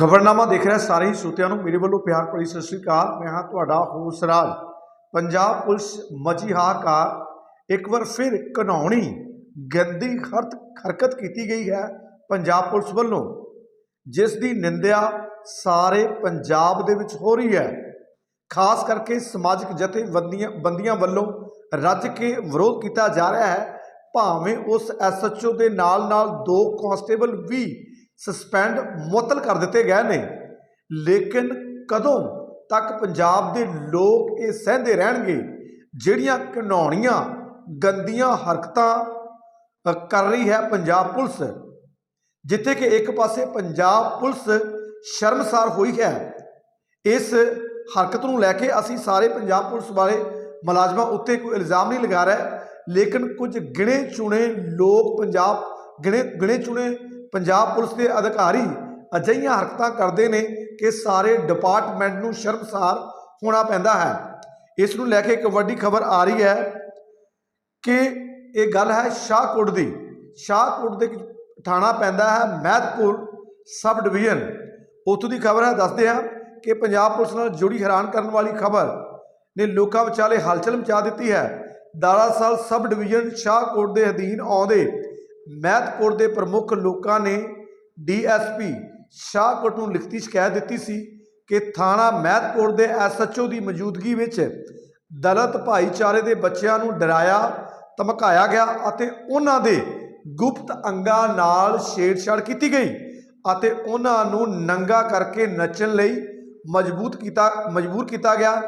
ਖਬਰਨਾਮਾ ਦੇਖ ਰਿਹਾ ਸਾਰੇ ਹੀ ਸਰੋਤਿਆਂ ਨੂੰ ਮੇਰੇ ਵੱਲੋਂ ਪਿਆਰ ਭਰੀ ਸਤਿ ਸ੍ਰੀ ਅਕਾਲ। ਮੈਂ ਹਾਂ ਤੁਹਾਡਾ ਹੋਸ ਰਾਜ। ਪੰਜਾਬ ਪੁਲਿਸ ਮਜੀ ਹਾਕਾਰ ਇੱਕ ਵਾਰ ਫਿਰ ਘਨਾਉਣੀ ਗੰਦੀ ਹਰਤ ਹਰਕਤ ਕੀਤੀ ਗਈ ਹੈ ਪੰਜਾਬ ਪੁਲਿਸ ਵੱਲੋਂ, ਜਿਸ ਦੀ ਨਿੰਦਿਆ ਸਾਰੇ ਪੰਜਾਬ ਦੇ ਵਿੱਚ ਹੋ ਰਹੀ ਹੈ। ਖਾਸ ਕਰਕੇ ਸਮਾਜਿਕ ਜਥੇਬੰਦੀਆਂ, ਬੰਦੀਆਂ ਵੱਲੋਂ ਰੱਜ ਕੇ ਵਿਰੋਧ ਕੀਤਾ ਜਾ ਰਿਹਾ ਹੈ। ਭਾਵੇਂ ਉਸ ਐਸਐਚਓ ਦੇ ਨਾਲ ਨਾਲ ਦੋ ਕਾਂਸਟੇਬਲ ਵੀ ਸਸਪੈਂਡ ਮੁਅੱਤਲ ਕਰ ਦਿੱਤੇ ਗਏ ਨੇ। ਲੇਕਿਨ ਕਦੋਂ ਤੱਕ ਪੰਜਾਬ ਦੇ ਲੋਕ ਇਹ ਸਹਿੰਦੇ ਰਹਿਣਗੇ? ਜਿਹੜੀਆਂ ਘਿਨਾਉਣੀਆਂ ਗੰਦੀਆਂ ਹਰਕਤਾਂ ਕਰ ਰਹੀ ਹੈ ਪੰਜਾਬ ਪੁਲਿਸ। ਜਿੱਥੇ ਕਿ ਇੱਕ ਪਾਸੇ ਪੰਜਾਬ ਪੁਲਿਸ ਸ਼ਰਮਸਾਰ ਹੋਈ ਹੈ। ਇਸ ਹਰਕਤ ਨੂੰ ਲੈ ਕੇ ਅਸੀਂ ਸਾਰੇ ਪੰਜਾਬ ਪੁਲਿਸ ਵਾਲੇ ਮੁਲਾਜ਼ਮਾਂ ਉੱਤੇ ਕੋਈ ਇਲਜ਼ਾਮ ਨਹੀਂ ਲਗਾ ਰਿਹਾ। ਲੇਕਿਨ ਕੁਝ ਗਿਣੇ ਚੁਣੇ ਲੋਕ ਪੰਜਾਬ, ਗਿਣੇ ਗਿਣੇ ਚੁਣੇ ਪੰਜਾਬ ਪੁਲਿਸ ਦੇ ਅਧਿਕਾਰੀ ਅਜਿਹੀਆਂ ਹਰਕਤਾਂ ਕਰਦੇ ਨੇ ਕਿ ਸਾਰੇ ਡਿਪਾਰਟਮੈਂਟ ਨੂੰ ਸ਼ਰਮਸਾਰ ਹੋਣਾ ਪੈਂਦਾ ਹੈ। ਇਸ ਨੂੰ ਲੈ ਕੇ ਇੱਕ ਵੱਡੀ ਖਬਰ ਆ ਰਹੀ ਹੈ ਕਿ ਇਹ ਗੱਲ ਹੈ ਸ਼ਾਹਕੋਟ ਦੀ। ਸ਼ਾਹਕੋਟ ਦੇ ਥਾਣਾ ਪੈਂਦਾ ਹੈ ਮਹਿਤਪੁਰ ਸਬ ਡਿਵੀਜ਼ਨ। ਉੱਥੋਂ ਦੀ ਖਬਰ ਹੈ, ਦੱਸਦੇ ਹਾਂ ਕਿ ਪੰਜਾਬ ਪੁਲਿਸ ਨਾਲ ਜੁੜੀ ਹੈਰਾਨ ਕਰਨ ਵਾਲੀ ਖਬਰ ਨੇ ਲੋਕਾਂ ਵਿਚਾਲੇ ਹਲਚਲ ਮਚਾ ਦਿੱਤੀ ਹੈ। ਦਰਅਸਲ ਸਬ ਡਿਵੀਜ਼ਨ ਸ਼ਾਹਕੋਟ ਦੇ ਅਧੀਨ ਆਉਂਦੇ ਮਹਿਤਪੁਰ ਦੇ ਪ੍ਰਮੁੱਖ ਲੋਕਾਂ ਨੇ ਡੀਐਸਪੀ ਸ਼ਾਹਕੋਟ ਨੂੰ ਲਿਖਤੀ ਸ਼ਿਕਾਇਤ ਦਿੱਤੀ ਸੀ ਕਿ ਥਾਣਾ ਮਹਿਤਪੁਰ ਦੇ ਐਸਐਚਓ ਦੀ ਮੌਜੂਦਗੀ ਵਿੱਚ ਦਲਿਤ ਭਾਈਚਾਰੇ ਦੇ ਬੱਚਿਆਂ ਨੂੰ ਡਰਾਇਆ, ਧਮਕਾਇਆ ਗਿਆ ਅਤੇ ਉਹਨਾਂ ਦੇ ਗੁਪਤ ਅੰਗਾਂ ਨਾਲ ਛੇੜਛਾੜ ਕੀਤੀ ਗਈ ਅਤੇ ਉਹਨਾਂ ਨੂੰ ਨੰਗਾ ਕਰਕੇ ਨੱਚਣ ਲਈ ਮਜਬੂਤ ਕੀਤਾ, ਮਜਬੂਰ ਕੀਤਾ ਗਿਆ।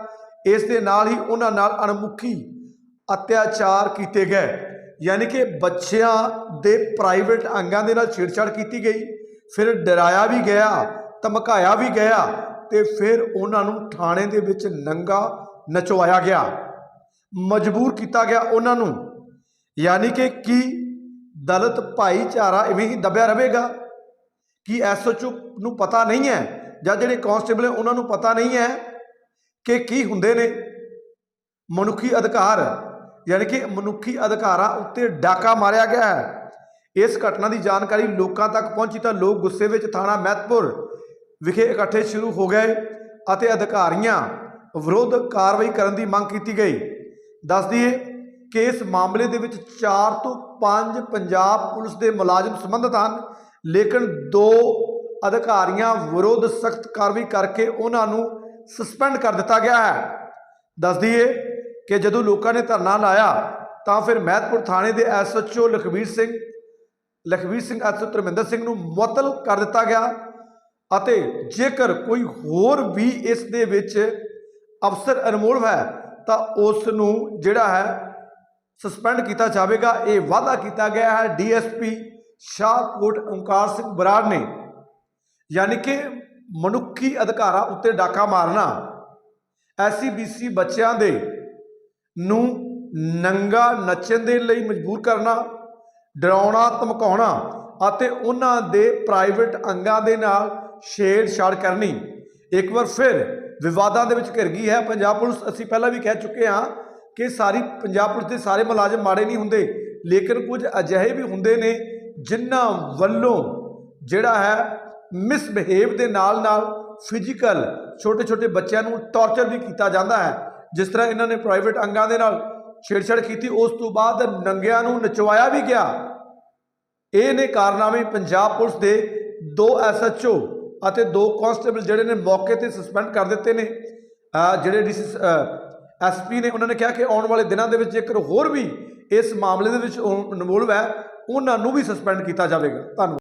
ਇਸ ਦੇ ਨਾਲ ਹੀ ਉਹਨਾਂ ਨਾਲ ਅਣਮੁਖੀ ਅਤਿਆਚਾਰ ਕੀਤੇ ਗਏ। ਯਾਨੀ ਕਿ ਬੱਚਿਆਂ ਦੇ ਪ੍ਰਾਈਵੇਟ ਅੰਗਾਂ ਦੇ ਨਾਲ ਛੇੜਛਾੜ ਕੀਤੀ ਗਈ, ਫਿਰ ਡਰਾਇਆ ਵੀ ਗਿਆ, ਧਮਕਾਇਆ ਵੀ ਗਿਆ ਤੇ ਫਿਰ ਉਹਨਾਂ ਨੂੰ ਥਾਣੇ ਦੇ ਵਿੱਚ ਨੰਗਾ ਨਚਵਾਇਆ ਗਿਆ, ਮਜਬੂਰ ਕੀਤਾ ਗਿਆ ਉਹਨਾਂ ਨੂੰ। ਯਾਨੀ ਕਿ ਕੀ ਦਲਿਤ ਭਾਈਚਾਰਾ ਇਵੇਂ ਹੀ ਦਬਿਆ ਰਹੇਗਾ? ਕੀ ਐਸਓਚਓ ਨੂੰ ਪਤਾ ਨਹੀਂ ਹੈ? ਜਾਂ ਜਿਹੜੇ ਕਾਂਸਟੇਬਲ ਹੈ ਉਹਨਾਂ ਨੂੰ ਪਤਾ ਨਹੀਂ ਹੈ ਕਿ ਕੀ ਹੁੰਦੇ ਨੇ? ਮਨੁੱਖੀ ਅਧਿਕਾਰ ਯਾਨੀ ਕਿ ਮਨੁੱਖੀ ਅਧਿਕਾਰਾਂ ਉੱਤੇ ਡਾਕਾ ਮਾਰਿਆ ਗਿਆ ਹੈ। ਇਸ ਘਟਨਾ ਦੀ ਜਾਣਕਾਰੀ ਲੋਕਾਂ ਤੱਕ ਪਹੁੰਚੀ ਤਾਂ ਲੋਕ ਗੁੱਸੇ ਵਿੱਚ ਥਾਣਾ ਮਹਿਤਪੁਰ ਵਿਖੇ ਇਕੱਠੇ ਸ਼ੁਰੂ ਹੋ ਗਏ ਅਤੇ ਅਧਿਕਾਰੀਆਂ ਵਿਰੁੱਧ ਕਾਰਵਾਈ ਕਰਨ ਦੀ ਮੰਗ ਕੀਤੀ ਗਈ। ਦੱਸ ਦਈਏ ਕਿ ਇਸ ਮਾਮਲੇ ਦੇ ਵਿੱਚ 4 ਤੋਂ 5 ਪੰਜਾਬ ਪੁਲਿਸ ਦੇ ਮੁਲਾਜ਼ਮ ਸੰਬੰਧਿਤ ਹਨ, ਲੇਕਿਨ ਦੋ ਅਧਿਕਾਰੀਆਂ ਵਿਰੁੱਧ ਸਖਤ ਕਾਰਵਾਈ ਕਰਕੇ ਉਹਨਾਂ ਨੂੰ ਸਸਪੈਂਡ ਕਰ ਦਿੱਤਾ ਗਿਆ ਹੈ। ਦੱਸ ਦਈਏ ਕਿ ਜਦੋਂ ਲੋਕਾਂ ਨੇ ਧਰਨਾ ਲਾਇਆ, ਤਾਂ ਫਿਰ ਮਹਿਤਪੁਰ ਥਾਣੇ ਦੇ ਐਸਐਚਓ ਲਖਵੀਰ ਸਿੰਘ ਲਖਵੀਰ ਸਿੰਘ ਐਸਓ ਧਰਮਿੰਦਰ ਸਿੰਘ ਨੂੰ ਮੁਅੱਤਲ ਕਰ ਦਿੱਤਾ ਗਿਆ ਅਤੇ ਜੇਕਰ ਕੋਈ ਹੋਰ ਵੀ ਇਸ ਦੇ ਵਿੱਚ ਅਫਸਰ ਇਨਵੋਲਵ ਹੈ, ਤਾਂ ਉਸ ਨੂੰ ਜਿਹੜਾ ਹੈ ਸਸਪੈਂਡ ਕੀਤਾ ਜਾਵੇਗਾ। ਇਹ ਵਾਅਦਾ ਕੀਤਾ ਗਿਆ ਹੈ, ਡੀਐਸਪੀ ਸ਼ਾਹਕੋਟ ਓਂਕਾਰ ਸਿੰਘ ਬਰਾੜ ਨੇ। ਯਾਨੀ ਕਿ ਮਨੁੱਖੀ ਅਧਿਕਾਰਾਂ ਉੱਤੇ ਡਾਕਾ ਮਾਰਨਾ ਐਸਸੀਬੀਸੀ ਬੱਚਿਆਂ ਦੇ ਨੂੰ ਨੰਗਾ ਨੱਚਣ ਦੇ ਲਈ ਮਜਬੂਰ ਕਰਨਾ, ਡਰਾਉਣਾ, ਧਮਕਾਉਣਾ ਅਤੇ ਉਹਨਾਂ ਦੇ ਪ੍ਰਾਈਵੇਟ ਅੰਗਾਂ ਦੇ ਨਾਲ ਛੇੜਛਾੜ ਕਰਨੀ। ਇੱਕ ਵਾਰ ਫਿਰ ਵਿਵਾਦਾਂ ਦੇ ਵਿੱਚ ਘਿਰ ਗਈ ਹੈ ਪੰਜਾਬ ਪੁਲਿਸ। ਅਸੀਂ ਪਹਿਲਾਂ ਵੀ ਕਹਿ ਚੁੱਕੇ ਹਾਂ ਕਿ ਸਾਰੀ ਪੰਜਾਬ ਪੁਲਿਸ ਦੇ ਸਾਰੇ ਮੁਲਾਜ਼ਮ ਮਾੜੇ ਨਹੀਂ ਹੁੰਦੇ, ਲੇਕਿਨ ਕੁਝ ਅਜਿਹੇ ਵੀ ਹੁੰਦੇ ਨੇ ਜਿਨ੍ਹਾਂ ਵੱਲੋਂ ਜਿਹੜਾ ਹੈ ਮਿਸਬਿਹੇਵ ਦੇ ਨਾਲ ਨਾਲ ਫਿਜ਼ੀਕਲ ਛੋਟੇ ਛੋਟੇ ਬੱਚਿਆਂ ਨੂੰ ਟਾਰਚਰ ਵੀ ਕੀਤਾ ਜਾਂਦਾ ਹੈ। ਜਿਸ ਤਰ੍ਹਾਂ ਇਹਨਾਂ ਨੇ ਪ੍ਰਾਈਵੇਟ ਅੰਗਾਂ ਦੇ ਨਾਲ ਛੇੜਛਾੜ ਕੀਤੀ, ਉਸ ਤੋਂ ਬਾਅਦ ਨੰਗਿਆਂ ਨੂੰ ਨਚਵਾਇਆ ਵੀ ਗਿਆ। ਇਹ ਨੇ ਕਾਰਨਾਮੇ ਪੰਜਾਬ ਪੁਲਿਸ ਦੇ ਦੋ ਐਸਐਚਓ ਅਤੇ ਦੋ ਕਾਂਸਟੇਬਲ ਜਿਹੜੇ ਨੇ ਮੌਕੇ ਤੇ ਸਸਪੈਂਡ ਕਰ ਦਿੱਤੇ ਨੇ। ਅਹ ਜਿਹੜੇ ਡੀਸੀ ਐਸਪੀ ਨੇ ਉਹਨਾਂ ਨੇ ਕਿਹਾ ਕਿ ਆਉਣ ਵਾਲੇ ਦਿਨਾਂ ਦੇ ਵਿੱਚ ਜੇਕਰ ਹੋਰ ਵੀ ਇਸ ਮਾਮਲੇ ਦੇ ਵਿੱਚ ਇਨਵੋਲਵ ਹੈ, ਉਹਨਾਂ ਨੂੰ ਵੀ ਸਸਪੈਂਡ ਕੀਤਾ ਜਾਵੇਗਾ। ਧੰਨਵਾਦ।